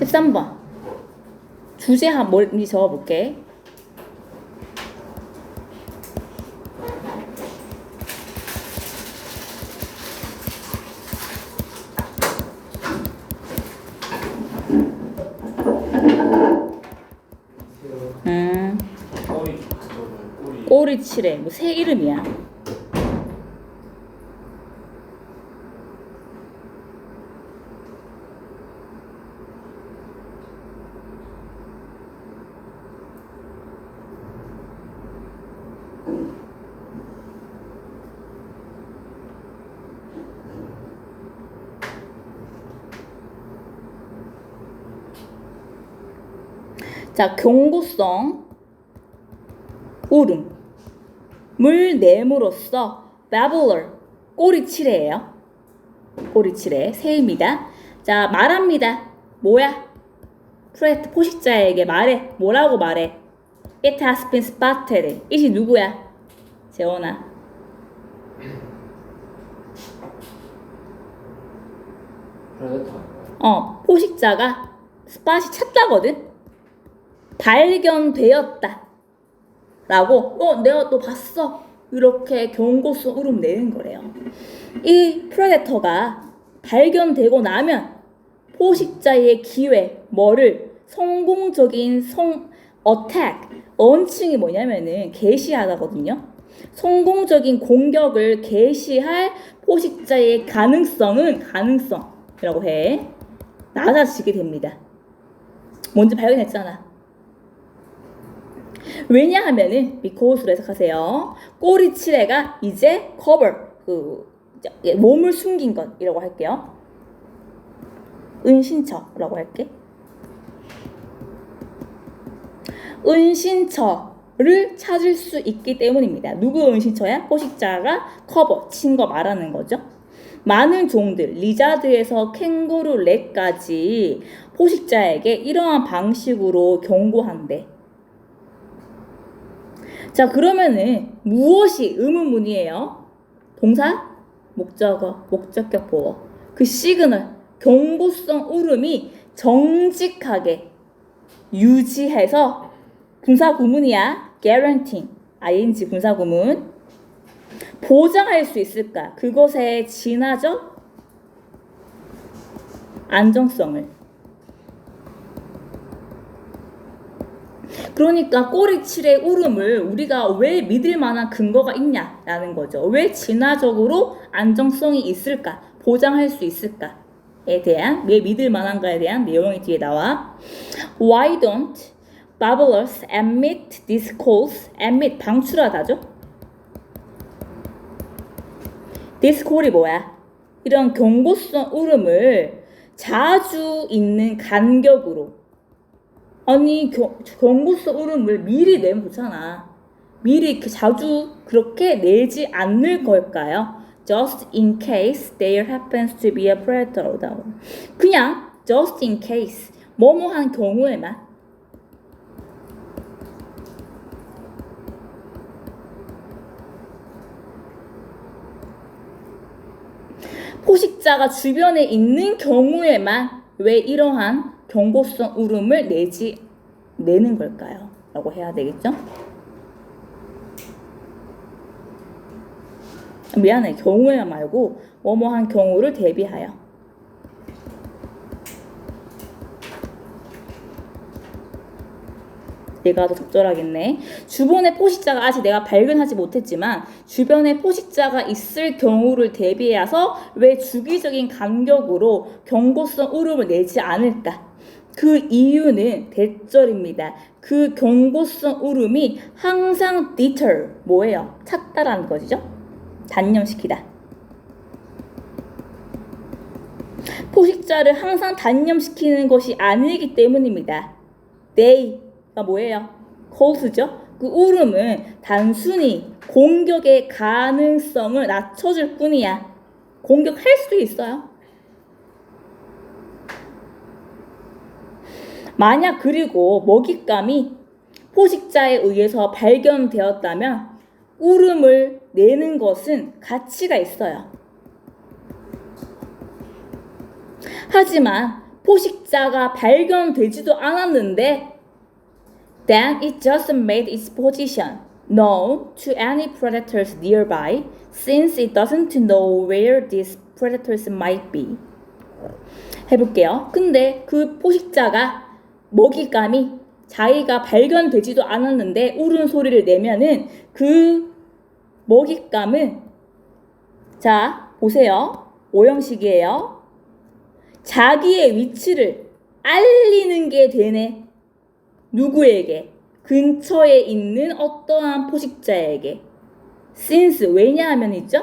13번. 주제 한 멀리 적어볼게. 음, 꼬리 꼬리치래. 뭐새 이름이야. 자, 경고성 울음을 내므로써 babbler 꼬리치래예요. 꼬리치래 새입니다. 자, 말합니다. 뭐야? 프레트 포식자에게 말해. 뭐라고 말해? It has been spotted. 이시 누구야? 재원아. 어, 포식자가 스팟이 찾다거든. 발견되었다. 라고, 어, 내가 또 봤어. 이렇게 경고성 울음 내는 거래요. 이 프레데터가 발견되고 나면 포식자의 기회, 뭐를 성공적인 성, 어택, 언칭이 뭐냐면은 개시하다거든요. 성공적인 공격을 개시할 포식자의 가능성은 가능성이라고 해. 낮아지게 됩니다. 뭔지 발견했잖아. 왜냐하면은 because로 해석하세요. 꼬리치레가 이제 cover 그 몸을 숨긴 것이라고 할게요. 은신처라고 할게. 은신처를 찾을 수 있기 때문입니다. 누구 은신처야? 포식자가 커버 친 거 말하는 거죠. 많은 종들, 리자드에서 캥거루 렉까지 포식자에게 이러한 방식으로 경고한대. 자, 그러면은 무엇이 의문문이에요? 동사, 목적어, 목적격 보어. 그 시그널, 경고성 울음이 정직하게 유지해서 분사 구문이야. guaranteeing, ing 분사 구문. 보장할 수 있을까? 그것의 진화적 안정성을. 그러니까 꼬리칠의 울음을 우리가 왜 믿을 만한 근거가 있냐라는 거죠. 왜 진화적으로 안정성이 있을까? 보장할 수 있을까?에 대한 왜 믿을 만한가에 대한 내용이 뒤에 나와. Why don't babblers emit these calls? emit 방출하다죠. this call이 뭐야? 이런 경고성 울음을 자주 있는 간격으로 아니 겨, 경고성 울음을 미리 내면 좋잖아. 미리 이렇게 자주 그렇게 내지 않을 걸까요? Just in case there happens to be a predator. 그냥 just in case 뭐뭐한 경우에만 포식자가 주변에 있는 경우에만 왜 이러한 경고성 울음을 내지 내는 걸까요? 라고 해야 되겠죠? 미안해 경우에 말고 뭐뭐한 경우를 대비하여 내가 더 적절하겠네. 주변에 포식자가 아직 내가 발견하지 못했지만 주변에 포식자가 있을 경우를 대비해서 왜 주기적인 간격으로 경고성 울음을 내지 않을까? 그 이유는 대절입니다. 그 경고성 울음이 항상 deter 뭐예요? 찾다라는 거죠. 단념시키다. 포식자를 항상 단념시키는 것이 아니기 때문입니다. they가 뭐예요? cause죠. 그 울음은 단순히 공격의 가능성을 낮춰줄 뿐이야. 공격할 수도 있어요. 만약 그리고 먹잇감이 포식자에 의해서 발견되었다면 울음을 내는 것은 가치가 있어요. 하지만 포식자가 발견되지도 않았는데 then it just made its position known to any predators nearby since it doesn't know where these predators might be. 해볼게요. 근데 그 포식자가 먹잇감이 자기가 발견되지도 않았는데 울은 소리를 내면은 그 먹잇감은 자 보세요. 오형식이에요. 자기의 위치를 알리는 게 되네. 누구에게? 근처에 있는 어떠한 포식자에게. since 왜냐하면 있죠?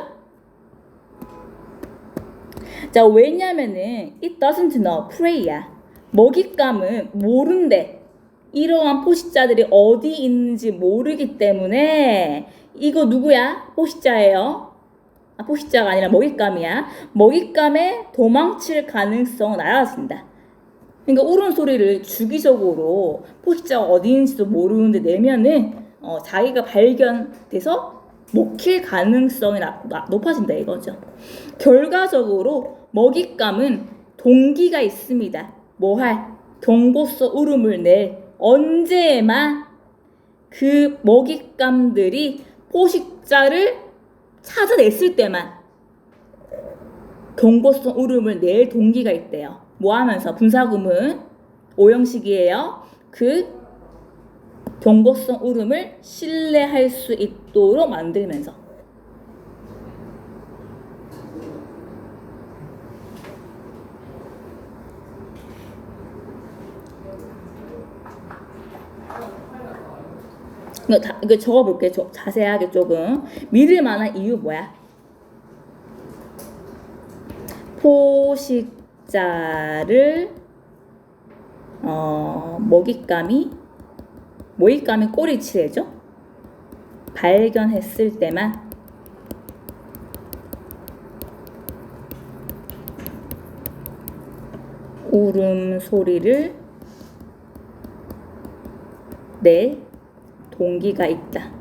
자 왜냐면은 it doesn't know prey야. 먹잇감은 모른대. 이러한 포식자들이 어디 있는지 모르기 때문에 이거 누구야? 포식자예요. 아, 포식자가 아니라 먹잇감이야. 먹잇감에 도망칠 가능성은 낮아진다. 그러니까 울은 소리를 주기적으로 포식자가 어디 있는지도 모르는데 내면은 어, 자기가 발견돼서 먹힐 가능성이 나- 나- 높아진다 이거죠. 결과적으로 먹잇감은 동기가 있습니다. 뭐할? 경고성 울음을 낼 언제에만 그 먹잇감들이 포식자를 찾아냈을 때만. 경고성 울음을 낼 동기가 있대요. 뭐 하면서? 분사구문. 오형식이에요. 그 경고성 울음을 신뢰할 수 있도록 만들면서 이거 다 이거 적어볼게 요 자세하게 조금 믿을 만한 이유 뭐야? 포식자를 어, 먹잇감이 먹잇감이 꼬리치래죠? 발견했을 때만 울음 소리를 낼 동기가 있다.